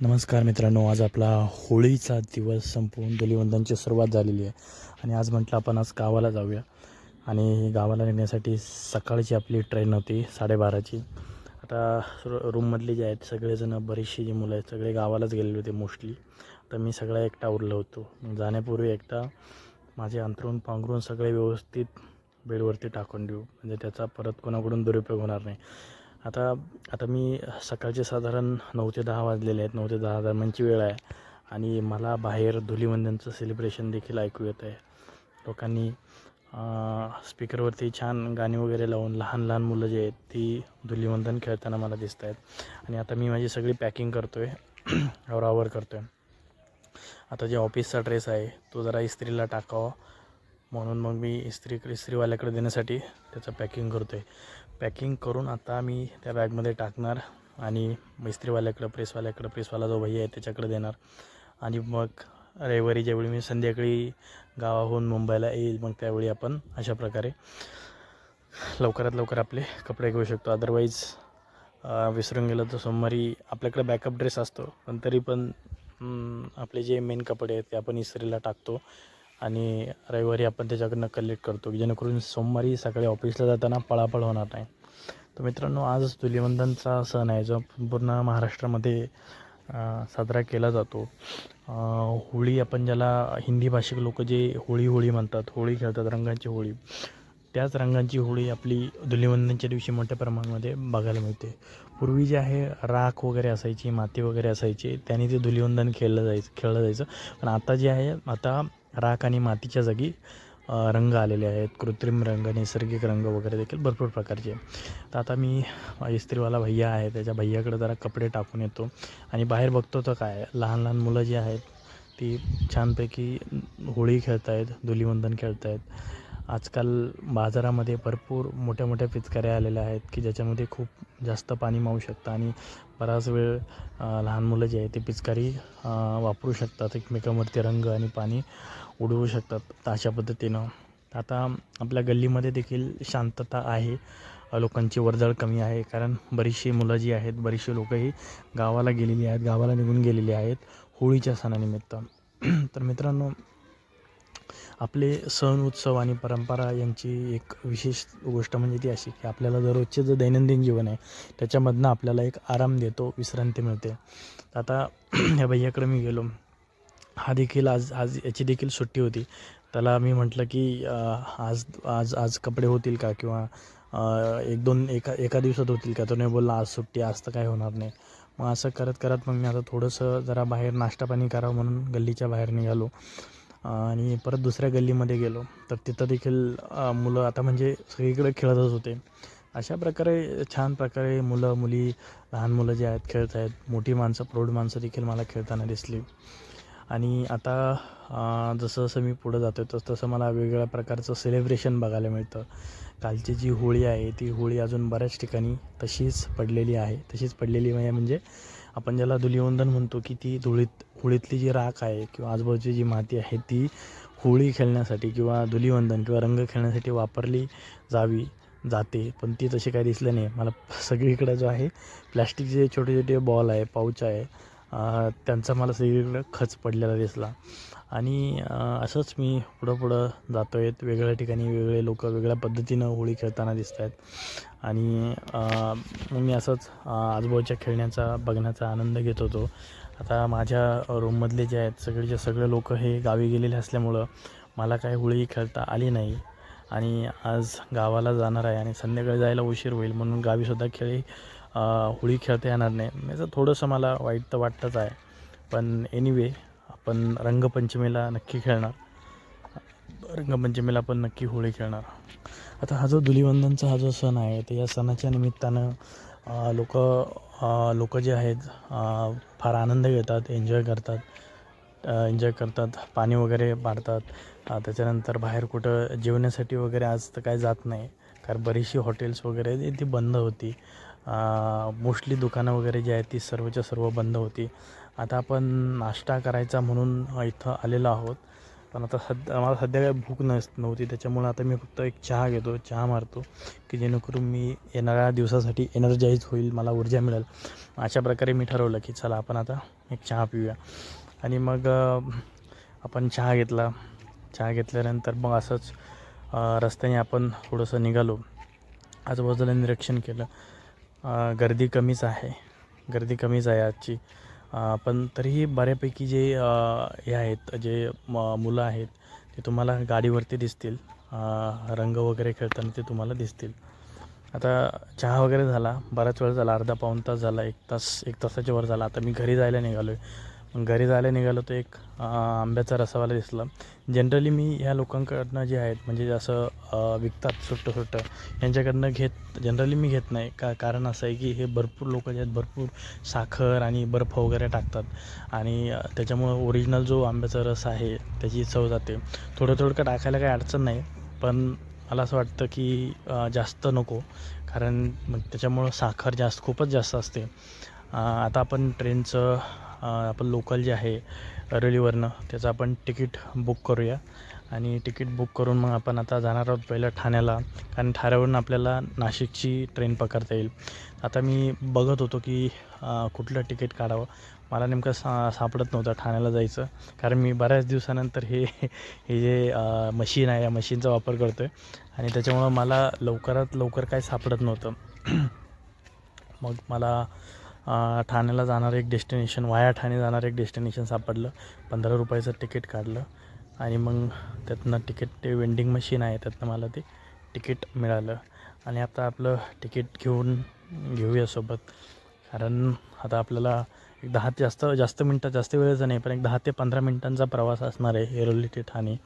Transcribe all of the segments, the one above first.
नमस्कार मित्रांनो आज आपला होळीचा दिवस संपवून धुलिवंदनची सुरुवात झालेली आहे. आणि आज म्हटलं आपण आज गावाला जाऊया. आणि गावाला नेण्यासाठी सकाळची आपली ट्रेन होती साडेबाराची. आता रू रूममधले जे आहेत सगळेजणं बरीचशी जी मुलं आहेत सगळे गावालाच गेलेले होते मोस्टली तर मी सगळा एकटा उरलो होतो. जाण्यापूर्वी एकटा माझे अंथरूण पांघरून सगळे व्यवस्थित बेडवरती टाकून देऊ. म्हणजे त्याचा परत कोणाकडून दुरुपयोग होणार नाही. आता आता मी सकाळचे साधारण नऊ ते दहा वाजलेले आहेत. नऊ ते दहा दरम्यानची वेळ आहे. आणि मला बाहेर धुलीवंदनचं सेलिब्रेशन देखील ऐकू येत आहे. लोकांनी स्पीकरवरती छान गाणी वगैरे लावून लहान लहान मुलं जे आहेत ती धुलीवंदन खेळताना मला दिसत आहेत. आणि आता मी माझी सगळी पॅकिंग करतो आहे आवरावर करतो आहे आता जे ऑफिसचा ड्रेस आहे तो जरा इस्त्रीला टाकावा. म्हणून मग मी इस्त्री इस्त्रीवाल्याकडे देण्यासाठी त्याचं पॅकिंग करतो आहे पॅकिंग करून आता मी त्या बॅगमध्ये टाकणार आणि मिस्त्रीवाल्याकडं प्रेसवाल्याकडं प्रेसवाला जो भैया आहे त्याच्याकडे देणार. आणि मग रविवारी ज्यावेळी मी संध्याकाळी गावाहून मुंबईला येईल मग त्यावेळी आपण अशा प्रकारे लवकरात लवकर आपले कपडे घेऊ शकतो. अदरवाईज विसरून गेलं तर सोमवारी आपल्याकडे बॅकअप ड्रेस असतो. पण तरी पण आपले जे मेन कपडे आहेत ते आपण इस्त्रीला टाकतो. आणि रविवारी आपण त्याच्याकडनं कलेक्ट करतो की जेणेकरून सोमवारी सकाळी ऑफिसला जाताना पळापळ होणार नाही. तर मित्रांनो आज धुलिवंदनचा सण आहे जो पूर्ण महाराष्ट्रामध्ये साजरा केला जातो. होळी आपण ज्याला हिंदी भाषिक लोक जे होळी होळी म्हणतात होळी खेळतात रंगांची होळी त्याच रंगांची होळी आपली धुलिवंदनच्या दिवशी मोठ्या प्रमाणामध्ये बघायला मिळते. पूर्वी जे आहे राख वगैरे असायची माती वगैरे असायची त्याने ते धुलिवंदन खेळलं जायचं खेळलं जायचं. पण आता जे आहे आता राख आणि मातीच्या जागी रंग आलेले आहेत. कृत्रिम रंग नैसर्गिक रंग वगैरे देखील भरपूर प्रकारचे तर आता मी इस्त्रीवाला भैया आहे. त्याच्या भैयाकडे जरा कपडे टाकून येतो. आणि बाहेर बघतो तर काय लहान लहान मुलं जी आहेत ती छानपैकी होळी खेळत आहेत धुलीवंदन खेळत आहेत आजकाल बाजारामध्ये भरपूर मोठ्या मोठ्या पिचकाऱ्या आलेल्या आहेत की ज्याच्यामध्ये खूप जास्त पाणी मावू शकतं आणि बराच वेळ लहान मुलं जे आहे ते पिचकारी वापरू शकतात. एकमेकांवरती रंग आणि पाणी उडवू शकतात तर अशा पद्धतीनं. आता आपल्या गल्लीमध्ये देखील शांतता आहे. लोकांची वर्दळ कमी आहे कारण बरीचशी मुलं जी आहेत बरीचशी लोकंही गावाला गेलेली आहेत गावाला निघून गेलेली आहेत होळीच्या सणानिमित्त. तर मित्रांनो आपले सण उत्सव आणि परंपरा यांची एक विशेष गोष्ट म्हणजे ती अशी की आपल्याला दररोजचे जे दैनंदिन जीवन आहे त्याच्यामधनं आपल्याला एक आराम देतो विश्रांती मिळते. आता ह्या भैयाकडे मी गेलो. हा देखील आज आज याची देखील सुट्टी होती. त्याला मी म्हटलं की आज आज आज कपडे होतील का किंवा एक दोन एका एका दिवसात होतील का? तो नाही बोलला आज सुट्टी आज तर काय होणार नाही. मग असं करत करत मग मी आता थोडंसं जरा बाहेर नाश्ता पाणी करावं म्हणून गल्लीच्या बाहेर निघालो. आणि परत दुसऱ्या गल्लीमध्ये गेलो. तर तिथं देखील मुलं आता म्हणजे सगळीकडे खेळतच होते. अशा प्रकारे छान प्रकारे मुलं मुली लहान मुलं जे आहेत खेळत आहेत. मोठी माणसं प्रौढ माणसं देखील मला खेळताना दिसली. आणि आता जसं जसं मी पुढं जातो तसं तसं मला वेगवेगळ्या प्रकारचं सेलिब्रेशन बघायला मिळतं. कालची जी होळी आहे ती होळी अजून बऱ्याच ठिकाणी तशीच पडलेली आहे. तशीच पडलेली म्हणजे म्हणजे आपण ज्याला धुलिवंदन म्हणतो की ती धुळीत होळीतली जी राख आहे किंवा आजूबाजूची जी माती आहे ती होळी खेळण्यासाठी किंवा धुलिवंदन किंवा रंग खेळण्यासाठी वापरली जावी जाते. पण ती तशी काही दिसलं नाही. मला सगळीकडं जो आहे प्लॅस्टिकचे छोटे छोटे बॉल आहे पाऊच आहे त्यांचा मला सगळीकडं खच पडलेला दिसला. आणि असंच मी पुढं पुढं जातो आहे वेगळ्या ठिकाणी वेगळे लोक वेगळ्या पद्धतीनं होळी खेळताना दिसत आहेत आणि मी असंच आजूबाजूच्या खेळण्याचा बघण्याचा आनंद घेत होतो. आता माझ्या रूममधले जे आहेत सगळेचे सगळे लोक हे गावी गेलेले असल्यामुळं मला काही होळी खेळता आली नाही. आणि आज गावाला जाणार आहे आणि संध्याकाळी जायला उशीर होईल म्हणून गावीसुद्धा खेळी होळी खेळता येणार नाही. याचं थोडंसं मला वाईट तर वाटतंच आहे. पण एनिवे आपण रंगपंचमीला नक्की खेळणार. रंगपंचमीला पण नक्की होळी खेळणार. आता हा जो धुलिवंदनचा हा जो सण आहे तर या सणाच्या निमित्तानं लोक लोक जे आहेत फार आनंद घेतात एन्जॉय करतात. एन्जॉय करतात पाणी वगैरे पाडतात. त्याच्यानंतर बाहेर कुठं जेवण्यासाठी वगैरे आज तर काय जात नाही. कारण बरीचशी हॉटेल्स वगैरे ती बंद होती. मोस्टली दुकानं वगैरे जी आहेत ती सर्वच्या सर्व बंद होती. आता आपण नाश्ता करायचा म्हणून इथं आलेलो आहोत. पण आता सध्या मला सध्या काही भूक नस नव्हती. त्याच्यामुळं आता मी फक्त एक चहा घेतो चहा मारतो की जेणेकरून मी येणाऱ्या दिवसासाठी एनर्जाईज होईल मला ऊर्जा मिळेल. अशा प्रकारे मी ठरवलं की चला आपण आता एक चहा पिऊया. आणि मग आपण चहा घेतला. चहा घेतल्यानंतर मग असंच रस्त्याने आपण थोडंसं निघालो. आजूबाजूला निरीक्षण केलं. गर्दी कमीच आहे. गर्दी कमीच आहे आजची. पण तरीही बऱ्यापैकी जे हे आहेत जे म मुलं आहेत ते तुम्हाला गाडीवरती दिसतील. रंग वगैरे खेळताना ते तुम्हाला दिसतील. आता चहा वगैरे झाला बराच वेळ झाला अर्धा पाऊण तास झाला एक तास एक तासाच्या वर झाला. आता मी घरी जायला निघालो आहे घरी जायला निघालो तर एक आंब्याचा रसावाला दिसला. जनरली मी ह्या लोकांकडनं जे आहेत म्हणजे असं विकतात सुट्टं सुट्टं यांच्याकडनं घेत जनरली मी घेत नाही. का कारण असं आहे की हे भरपूर लोक जे आहेत भरपूर साखर आणि बर्फ वगैरे टाकतात. आणि त्याच्यामुळं ओरिजिनल जो आंब्याचा रस आहे त्याची चव जाते. थोडं थोडं टाकायला काही अडचण नाही पण मला असं वाटतं की जास्त नको. कारण मग त्याच्यामुळं साखर जास्त खूपच जास्त असते. आता आपण ट्रेनचं आपण लोकल जे आहे रेल्वेवरनं त्याचं आपण तिकीट बुक करूया. आणि तिकीट बुक करून मग आपण आता जाणार आहोत पहिलं ठाण्याला कारण ठाण्यावरून आपल्याला नाशिकची ट्रेन पकडता येईल. आता मी बघत होतो की कुठलं तिकीट काढावं. मला नेमकं सा सापडत नव्हतं ठाण्याला जायचं कारण मी बऱ्याच दिवसानंतर हे हे जे मशीन आहे या मशीनचा वापर करतो आहे आणि त्याच्यामुळं मला लवकरात लवकर काय सापडत नव्हतं. मग मला ठाण्याला जाणारं एक डेस्टिनेशन वाया ठाणे जाणारं एक डेस्टिनेशन सापडलं. पंधरा रुपयाचं तिकीट काढलं. आणि मग त्यातनं तिकीट ते वेंडिंग मशीन आहे त्यातनं मला ते तिकीट मिळालं. आणि आता आपलं तिकीट घेऊन घेऊया सोबत. कारण आता आपल्याला एक दहा ते जास्त जास्त मिनटं जास्त वेळेचं नाही पण एक दहा ते पंधरा मिनटांचा प्रवास असणार आहे एरोली ते ठाणे.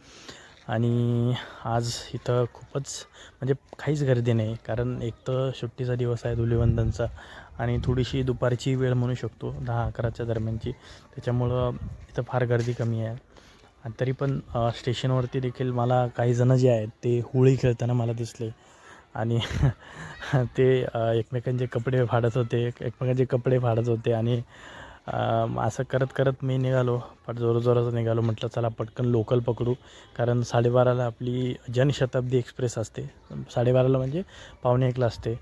आणि आज इथं खूपच म्हणजे काहीच गर्दी नाही कारण एक तर सुट्टीचा दिवस आहे धुलीवंदनचा आणि थोडीशी दुपारची वेळ म्हणू शकतो दहा अकराच्या दरम्यानची. त्याच्यामुळं इथं फार गर्दी कमी आहे. आणि तरी पण स्टेशनवरती देखील मला काही जणं जे आहेत ते होळी खेळताना मला दिसले. आणि ते एकमेकांचे कपडे फाडत होते एकमेकांचे कपडे फाडत होते आणि असं करत करत मी निघालो. पण जोराजोराचं निघालो. म्हटलं चला पटकन लोकल पकडू. कारण साडेबाराला आपली जनशताब्दी एक्सप्रेस असते. साडेबाराला म्हणजे पावणे एकला असते.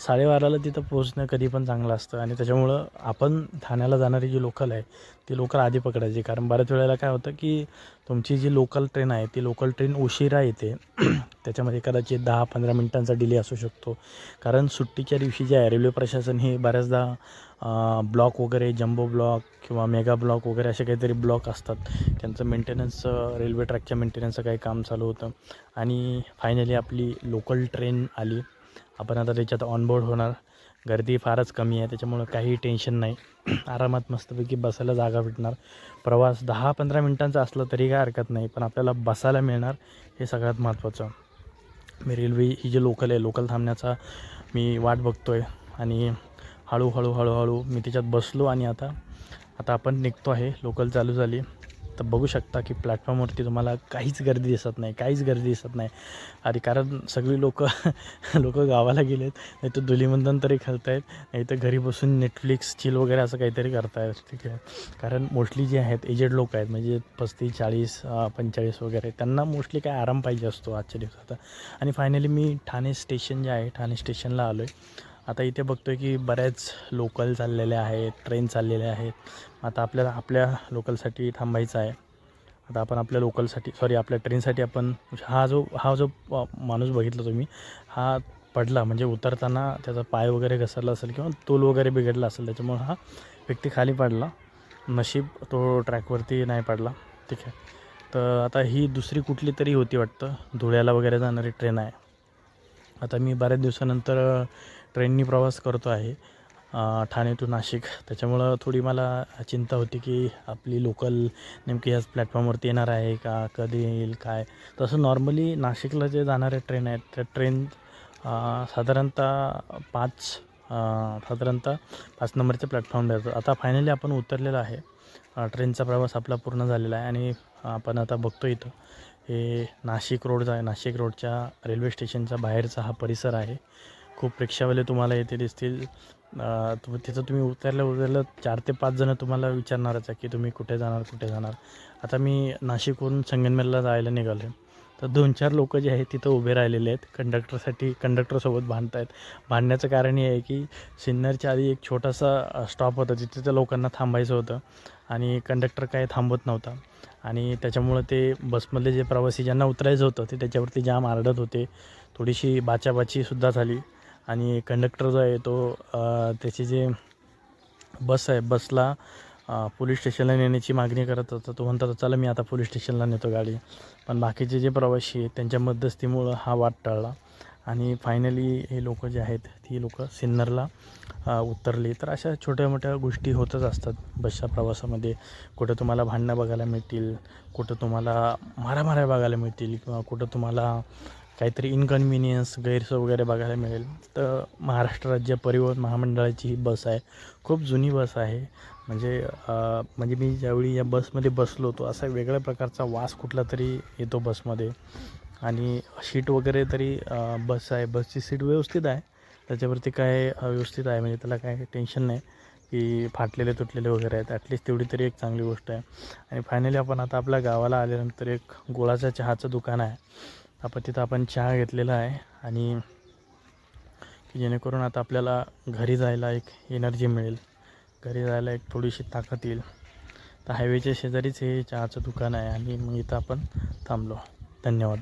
साडेबाराला तिथं पोहोचणं कधी पण चांगलं असतं आणि त्याच्यामुळं आपण ठाण्याला जाणारी जी लोकल आहे ती लोकल आधी पकडायची. कारण बऱ्याच वेळेला काय होतं की तुमची जी लोकल ट्रेन आहे ती लोकल ट्रेन उशिरा येते. त्याच्यामध्ये कदाचित दहा पंधरा मिनटांचा डिले असू शकतो. कारण सुट्टीच्या दिवशी जे आहे रेल्वे प्रशासन हे बऱ्याचदा ब्लॉक वगैरे जम्बो ब्लॉक किंवा मेगा ब्लॉक वगैरे असे काहीतरी ब्लॉक असतात. त्यांचं मेंटेनन्स रेल्वे ट्रॅकच्या मेंटेनन्सचं काही काम चालू होतं. आणि फायनली आपली लोकल ट्रेन आली. आपण आता त्याच्यात ऑनबोर्ड होणार. गर्दी फारच कमी आहे त्याच्यामुळं काही टेन्शन नाही. आरामात मस्तपैकी बसायला जागा भेटणार. प्रवास दहा पंधरा मिनटांचा असला तरी काय हरकत नाही पण आपल्याला बसायला मिळणार हे सगळ्यात महत्त्वाचं. मी रेल्वे ही जी लोकल आहे लोकल थांबण्याचा मी वाट बघतो आहे आणि हळूहळू हळूहळू मी त्याच्यात बसलो आणि आता आता आपण निघतो आहे लोकल चालू झाली. तर बघू शकता की प्लॅटफॉर्मवरती तुम्हाला काहीच गर्दी दिसत नाही काहीच गर्दी दिसत नाही. अरे कारण सगळी लोक लोक गावाला गेलेत नाही तर धुलीवंदन तरी खेळत आहेत नाही तर घरी बसून नेटफ्लिक्स चिल वगैरे असं काहीतरी करतायत ठीक आहे. कारण मोस्टली जे आहेत एजेड लोक आहेत म्हणजे पस्तीस चाळीस पंचेचाळीस वगैरे त्यांना मोस्टली काय आराम पाहिजे असतो आजच्या दिवसात आणि फायनली मी ठाणे स्टेशन जे आहे ठाणे स्टेशनला आलो आहे आता इथे बघतो आहे की बऱ्याच लोकल चाललेल्या आहेत ट्रेन चाललेल्या आहेत. आता आपल्याला आपल्या लोकलसाठी थांबायचं आहे. आता आपण आपल्या लोकलसाठी सॉरी आपल्या ट्रेनसाठी आपण हा जो हा जो माणूस बघितला तुम्ही हा पडला म्हणजे उतरताना त्याचा पाय वगैरे घसरला असेल किंवा तोल वगैरे बिघडला असेल त्याच्यामुळे हा व्यक्ती खाली पडला. नशीब तो ट्रॅकवरती नाही पडला. ठीक आहे. तर आता ही दुसरी कुठली तरी होती वाटतं धुळ्याला वगैरे जाणारी ट्रेन आहे. आता मी बऱ्याच दिवसानंतर ट्रेननी प्रवास करतो आहे ठाणे टू नाशिक. त्याच्यामुळं थोडी मला चिंता होती की आपली लोकल नेमकी ह्याच प्लॅटफॉर्मवरती येणार आहे का कधी येईल काय? तसं नॉर्मली नाशिकला जे जाणारे ट्रेन आहेत त्या ट्रेन साधारणतः पाच साधारणतः पाच नंबरच्या प्लॅटफॉर्मला येतो आता फायनली आपण उतरलेलं आहे. ट्रेनचा प्रवास आपला पूर्ण झालेला आहे आणि आपण आता बघतो इथं हे नाशिक रोडचा आहे. नाशिक रोडच्या रेल्वे स्टेशनच्या बाहेरचा हा परिसर आहे. खूप रिक्षावाले तुम्हाला येथे दिसतील. तुम तिथं तुम्ही उतरल्या उतरल्या चार ते पाच जणं तुम्हाला विचारणारच आहे की तुम्ही कुठे जाणार कुठे जाणार. आता मी नाशिकवरून संगमनेरला जायला निघालो आहे तर दोन चार लोक जे आहेत तिथं उभे राहिलेले आहेत. कंडक्टरसाठी कंडक्टरसोबत भांडत आहेत भांडण्याचं कारण हे आहे की सिन्नरच्या आधी एक छोटासा स्टॉप होता. तिथे त्या लोकांना थांबायचं होतं आणि कंडक्टर काय थांबत नव्हता. आणि त्याच्यामुळं ते बसमधले जे प्रवासी ज्यांना उतरायचं होतं ते त्याच्यावरती जाम आरडत होते. थोडीशी बाचाबाचीसुद्धा झाली. आणि कंडक्टर जो आहे तो त्याची जे बस आहे बसला पोलीस स्टेशनला नेण्याची मागणी करत होता. तो म्हणतात चला मी आता पोलीस स्टेशनला नेतो गाडी. पण बाकीचे जे प्रवासी आहेत त्यांच्या मध्यस्थीमुळं हा वाद टळला. आणि फायनली हे लोक जे आहेत ती लोक सिन्नरला उतरली. तर अशा छोट्या मोठ्या गोष्टी होतच असतात बसच्या प्रवासामध्ये. कुठं तुम्हाला भांडणं बघायला मिळतील कुठं तुम्हाला मारामाऱ्या बघायला मिळतील किंवा कुठं तुम्हाला काहीतरी इनकन्व्हिनियन्स गैरसोय वगैरे बघायला मिळेल. तर महाराष्ट्र राज्य परिवहन महामंडळाची ही बस आहे. खूप जुनी बस आहे. म्हणजे म्हणजे मी ज्यावेळी या बसमध्ये बसलो होतो असा वेगळ्या प्रकारचा वास कुठला तरी येतो बसमध्ये. आणि सीट वगैरे तरी बस आहे. बसची सीट व्यवस्थित आहे. त्याच्यावरती काय व्यवस्थित आहे म्हणजे त्याला काय टेन्शन नाही की फाटलेले तुटलेले वगैरे आहेत. ॲटलिस्ट तेवढी तरी एक चांगली गोष्ट आहे. आणि फायनली आपण आता आपल्या गावाला आल्यानंतर एक गोळाचं चहाचं दुकान आहे. आपण तिथं आपण चहा घेतलेला आहे आणि की जेणेकरून आता आपल्याला घरी जायला एक एनर्जी मिळेल. घरी जायला एक थोडीशी ताकद येईल. तर हायवेच्या शेजारीच हे चहाचं दुकान आहे आणि मग इथं आपण थांबलो. धन्यवाद.